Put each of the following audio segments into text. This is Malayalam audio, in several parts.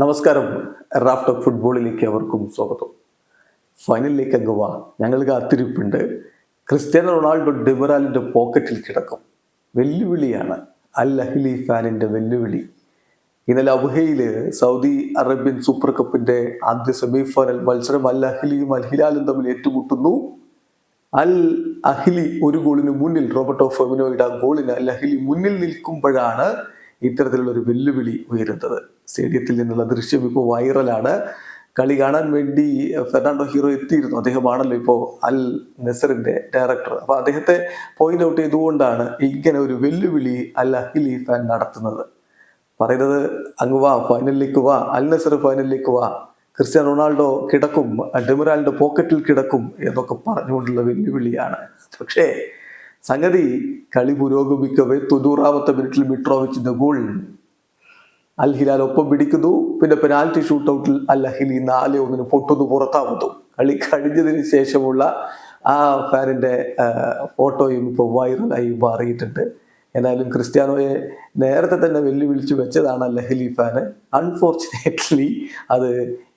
നമസ്കാരം. റാഫ്റ്റ് ഓഫ് ഫുട്ബോളിലേക്ക് അവർക്കും സ്വാഗതം. ഫൈനലിലേക്ക് അങ്ങ് ഞങ്ങൾ കാത്തിരിപ്പുണ്ട്. ക്രിസ്ത്യാനോ റൊണാൾഡോ ഡിബറാലിന്റെ പോക്കറ്റിൽ കിടക്കും. വെല്ലുവിളിയാണ് അൽ അഹ്ലി ഫാനിന്റെ വെല്ലുവിളി. ഇന്നലെ അബുഹയിൽ സൗദി അറേബ്യൻ സൂപ്പർ കപ്പിന്റെ ആദ്യ സെമി ഫൈനൽ മത്സരം അൽ അഹ്ലിയും അൽ ഹിലാലും തമ്മിൽ ഏറ്റുമുട്ടുന്നു. അൽ അഹ്ലി ഒരു ഗോളിന് മുന്നിൽ. റോബർട്ടോ ഫെമിനോയുടെ ഗോളിന് അൽ അഹ്ലി മുന്നിൽ നിൽക്കുമ്പോഴാണ് ഇത്തരത്തിലുള്ള ഒരു വെല്ലുവിളി ഉയരുന്നത്. സ്റ്റേഡിയത്തിൽ നിന്നുള്ള ദൃശ്യം ഇപ്പോൾ വൈറലാണ്. കളി കാണാൻ വേണ്ടി ഫെർണാണ്ടോ ഹീറോ എത്തിയിരുന്നു. അദ്ദേഹമാണല്ലോ ഇപ്പോൾ അൽ നസറിന്റെ ഡയറക്ടർ. അപ്പൊ അദ്ദേഹത്തെ പോയിന്റ് ഔട്ട് ചെയ്തുകൊണ്ടാണ് ഇങ്ങനെ ഒരു വെല്ലുവിളി അൽ അഹിലി ഫാൻ നടത്തുന്നത്. പറയുന്നത് അങ്ങ് വാ ഫൈനലിലേക്ക് വാ. അൽ നസർ ഫൈനലിലേക്ക് വാ. ക്രിസ്ത്യാനോ റൊണാൾഡോ കിടക്കും. ഡെമിറാലിന്റെ പോക്കറ്റിൽ കിടക്കും എന്നൊക്കെ പറഞ്ഞുകൊണ്ടുള്ള വെല്ലുവിളിയാണ്. പക്ഷേ സംഗതി കളി പുരോഗമിക്കവേ തൊണ്ണൂറാമത്തെ മിനിറ്റിൽ മിട്രോവിച്ചിന്റെ ഗോൾ അൽ ഹിലാൽ ഒപ്പം പിടിക്കുന്നു. പിന്നെ പെനാൽറ്റി ഷൂട്ട് ഔട്ടിൽ അൽ അഹിലി നാല് ഒന്നിന് പൊട്ടുന്നു പുറത്താവുന്നു. കളി കഴിഞ്ഞതിന് ശേഷമുള്ള ആ ഫാനിന്റെ ഫോട്ടോയും ഇപ്പോൾ വൈറലായി മാറിയിട്ടുണ്ട്. എന്നാലും ക്രിസ്ത്യാനോയെ നേരത്തെ തന്നെ വെല്ലുവിളിച്ച് വെച്ചതാണ് ലഹലി ഫാന് അൺഫോർച്ചുനേറ്റ്ലി അത്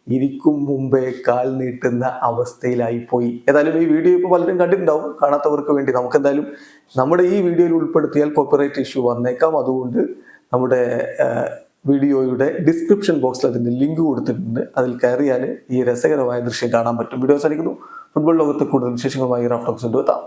ഇരിക്കും മുമ്പേ കാൽ നീട്ടുന്ന അവസ്ഥയിലായി പോയി. ഏതായാലും ഈ വീഡിയോ ഇപ്പോൾ പലരും കണ്ടിട്ടുണ്ടാവും. കാണാത്തവർക്ക് വേണ്ടി നമുക്ക് എന്തായാലും നമ്മുടെ ഈ വീഡിയോയിൽ ഉൾപ്പെടുത്തിയാൽ കോപ്പറേറ്റ് ഇഷ്യൂ വന്നേക്കാം. അതുകൊണ്ട് നമ്മുടെ വീഡിയോയുടെ ഡിസ്ക്രിപ്ഷൻ ബോക്സിൽ അതിന്റെ ലിങ്ക് കൊടുത്തിട്ടുണ്ട്. അതിൽ കയറിയാൽ ഈ രസകരമായ ദൃശ്യം കാണാൻ പറ്റും. വീഡിയോ അവസാനിക്കുന്നു. ഫുട്ബോൾ ലോകത്ത് കൂടുതൽ വിശേഷങ്ങളുമായി റാഫ്റ്റോക്സ് എത്താം.